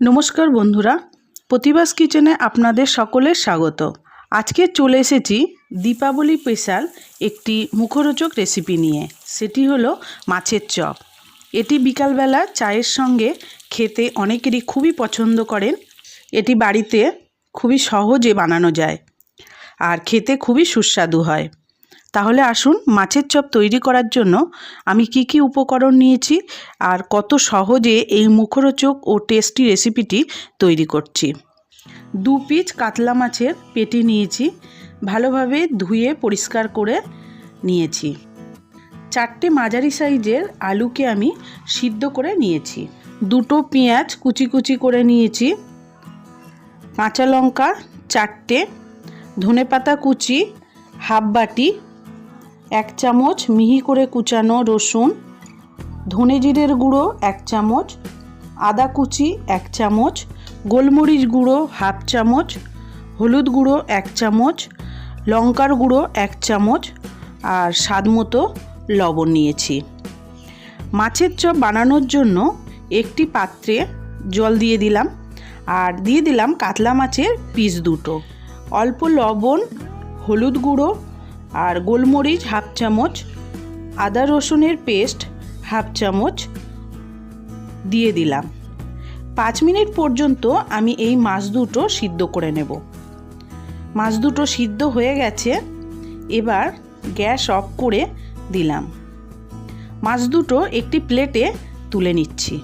নমস্কার বন্ধুরা, প্রতিবাস কিচেনে আপনাদের সকলের স্বাগত। আজকে চলে এসেছি দীপাবলি স্পেশাল একটি মুখরোচক রেসিপি নিয়ে, সেটি হলো মাছের চপ। এটি বিকালবেলা চায়ের সঙ্গে খেতে অনেকেরই খুবই পছন্দ করেন, এটি বাড়িতে খুবই সহজে বানানো যায়, আর খেতে খুবই সুস্বাদু হয়। তাহলে আসুন মাছের চপ তৈরি করার জন্য আমি কি কি উপকরণ নিয়েছি আর কত সহজে এই মুখরোচক ও টেস্টি রেসিপিটি তৈরি করছি। দু পিস কাতলা মাছের পেটি নিয়েছি, ভালোভাবে ধুয়ে পরিষ্কার করে নিয়েছি। চারটে মাঝারি সাইজের আলুকে আমি সিদ্ধ করে নিয়েছি। দুটো পেঁয়াজ কুচি কুচি করে নিয়েছি, কাঁচা লঙ্কা চারটে, ধনেপাতা কুচি, হাফ বাটি এক চামচ মিহি করে কুচানো রসুন, ধনে জিরের গুঁড়ো এক চামচ, আদা কুচি এক চামচ, গোলমরিচ গুঁড়ো হাফ চামচ, হলুদ গুঁড়ো এক চামচ, লঙ্কার গুঁড়ো এক চামচ আর স্বাদ মতো লবণ নিয়েছি। মাছের চপ বানানোর জন্য একটি পাত্রে জল দিয়ে দিলাম আর দিয়ে দিলাম কাতলা মাছের পিস দুটো। অল্প লবণ, হলুদ গুঁড়ো আর গোলমরিচ হাফ চামচ, আদা রসুনের পেস্ট হাফ চামচ দিয়ে দিলাম। পাঁচ মিনিট পর্যন্ত আমি এই মাছ দুটো সিদ্ধ করে নেব। মাছ দুটো সিদ্ধ হয়ে গেছে, এবার গ্যাস অফ করে দিলাম। মাছ দুটো একটি প্লেটে তুলে নিচ্ছি।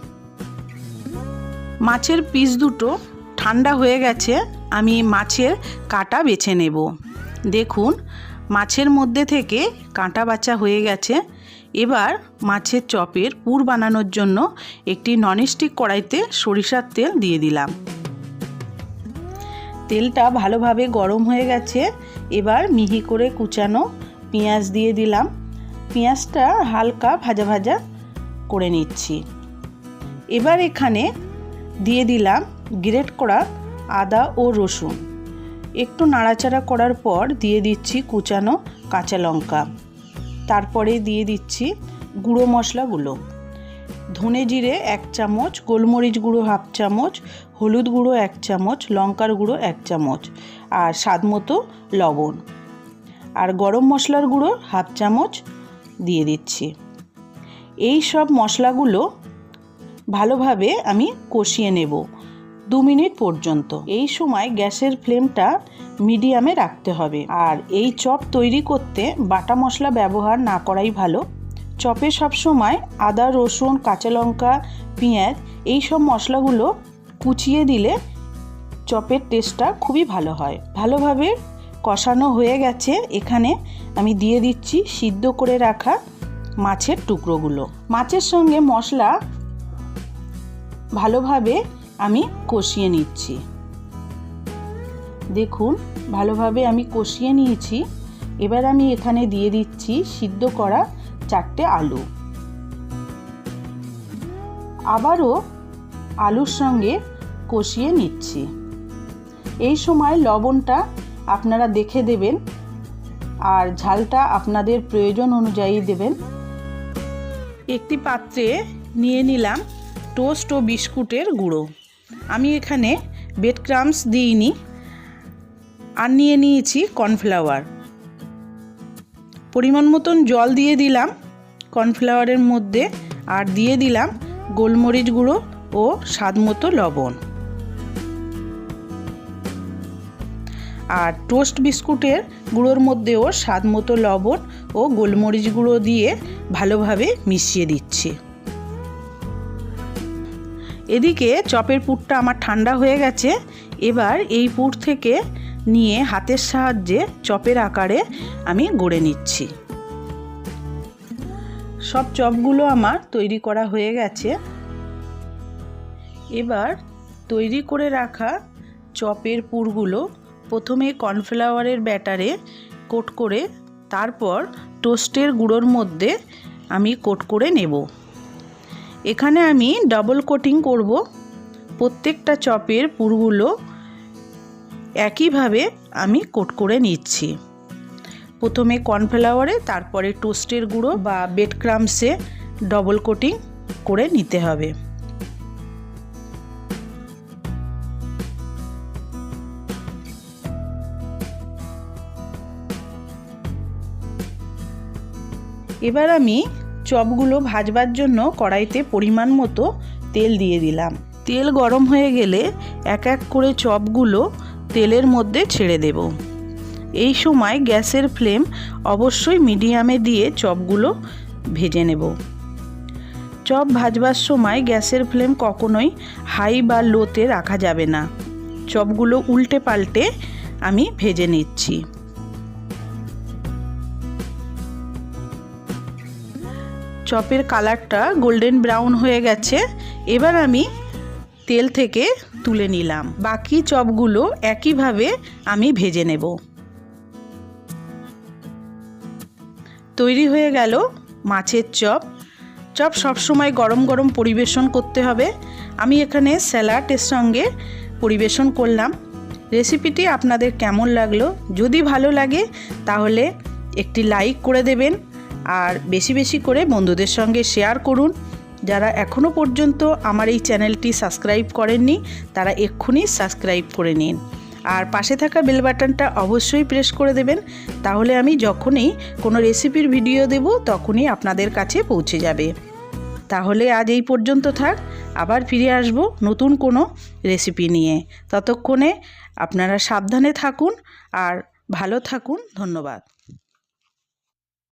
মাছের পিস দুটো ঠান্ডা হয়ে গেছে, আমি মাছের কাটা বেছে নেব। দেখুন মাছের মধ্যে থেকে কাঁটা বাছা হয়ে গেছে। এবার মাছের চপের পুর বানানোর জন্য একটি ননস্টিক কড়াইতে সরিষার তেল দিয়ে দিলাম। তেলটা ভালোভাবে গরম হয়ে গেছে। এবার মিহি করে কুচানো পেঁয়াজ দিয়ে দিলাম। পেঁয়াজটা হালকা ভাজা ভাজা করে নিচ্ছি। এবার এখানে দিয়ে দিলাম গ্রেট করা আদা ও রসুন। একটু নাড়াচাড়া করার পর দিয়ে দিচ্ছি কুচানো কাঁচা লঙ্কা। তারপরে দিয়ে দিচ্ছি গুঁড়ো মশলাগুলো। ধনে জিরে এক চামচ, গোলমরিচ গুঁড়ো হাফ চামচ, হলুদ গুঁড়ো এক চামচ, লঙ্কার গুঁড়ো এক চামচ আর স্বাদ মতো লবণ। আর গরম মশলার গুঁড়ো হাফ চামচ দিয়ে দিচ্ছি। এই সব মশলাগুলো ভালোভাবে আমি কষিয়ে নেব। দু মিনিট পর্যন্ত। এই সময় গ্যাসের ফ্লেমটা মিডিয়ামে রাখতে হবে। আর এই চপ তৈরি করতে বাটা মশলা ব্যবহার না করাই ভালো। চপে সবসময় আদা, রসুন, কাঁচা লঙ্কা, পেঁয়াজ এই সব মশলাগুলো কুচিয়ে দিলে চপের টেস্টটা খুবই ভালো হয়। ভালোভাবে কষানো হয়ে গেছে। এখানে আমি দিয়ে দিচ্ছি সিদ্ধ করে রাখা মাছের টুকরোগুলো। মাছের সঙ্গে মশলা ভালোভাবে আমি কষিয়ে নিচ্ছি। দেখুন, ভালোভাবে আমি কষিয়ে নিয়েছি। এবার আমি এখানে দিয়ে দিচ্ছি সিদ্ধ করা চারটে আলু। আবারও আলুর সঙ্গে কষিয়ে নিচ্ছি। এই সময় লবণটা আপনারা দেখে দেবেন আর ঝালটা আপনাদের প্রয়োজন অনুযায়ী দেবেন। একটি পাত্রে নিয়ে নিলাম টোস্ট ও বিস্কুটের গুঁড়ো। আমি এখানে বেড ক্রামস দিইনি আর নিয়ে নিয়েছি কর্নফ্লাওয়ার পরিমাণ মতন জল দিয়ে দিলাম কর্নফ্লাওয়ারের মধ্যে আর দিয়ে দিলাম গোলমরিচ গুঁড়ো ও স্বাদ মতো লবণ। আর টোস্ট বিস্কুটের গুঁড়োর মধ্যেও স্বাদ মতো লবণ ও গোলমরিচ গুঁড়ো দিয়ে ভালোভাবে মিশিয়ে দিচ্ছি। এদিকে চপের পুরটা আমার ঠান্ডা হয়ে গেছে। এবার এই পুর থেকে নিয়ে হাতের সাহায্যে চপের আকারে আমি গড়ে নিচ্ছি। সব চপগুলো আমার তৈরি করা হয়ে গেছে। এবার তৈরি করে রাখা চপের পুরগুলো প্রথমে কর্নফ্লাওয়ারের ব্যাটারে কোট করে, তারপর টোস্টের গুঁড়োর মধ্যে আমি কোট করে নেব। এখানে আমি ডবল কোটিং করব। প্রত্যেকটা চপের পুরগুলো একইভাবে আমি কোট করে নিচ্ছি। প্রথমে কর্নফ্লাওয়ারে, তারপরে টোস্টের গুঁড়ো বা বেড ক্রামসে ডবল কোটিং করে নিতে হবে। এবার আমি চপগুলো ভাজবার জন্য কড়াইতে পরিমাণ মতো তেল দিয়ে দিলাম। তেল গরম হয়ে গেলে এক এক করে চপগুলো তেলের মধ্যে ছেড়ে দেব। এই সময় গ্যাসের ফ্লেম অবশ্যই মিডিয়ামে দিয়ে চপগুলো ভেজে নেব। চপ ভাজবার সময় গ্যাসের ফ্লেম কখনোই হাই বা লোতে রাখা যাবে না। চপগুলো উল্টে পাল্টে আমি ভেজে নিচ্ছি। চপের কালারটা গোল্ডেন ব্রাউন হয়ে গেছে। এবার আমি তেল থেকে তুলে নিলাম। বাকি চপগুলো একইভাবে আমি ভেজে নেব। তৈরি হয়ে গেল মাছের চপ। চপ সবসময় গরম গরম পরিবেশন করতে হবে। আমি এখানে স্যালাডের সঙ্গে পরিবেশন করলাম। রেসিপিটি আপনাদের কেমন লাগল? যদি ভালো লাগে, তাহলে একটি লাইক করে দেবেন। আর বেশি বেশি করে বন্ধুদের সঙ্গে শেয়ার করুন। যারা এখনও পর্যন্ত আমার এই চ্যানেলটি সাবস্ক্রাইব করেননি, তারা এক্ষুনি সাবস্ক্রাইব করে নিন। আর পাশে থাকা বেল বাটনটা অবশ্যই প্রেস করে দেবেন, তাহলে আমি যখনই কোনো রেসিপির ভিডিও দেব, তখনই আপনাদের কাছে পৌঁছে যাবে। তাহলে আজ এই পর্যন্ত থাক, আবার ফিরে আসব নতুন কোনো রেসিপি নিয়ে। ততক্ষণে আপনারা সাবধানে থাকুন আর ভালো থাকুন, ধন্যবাদ।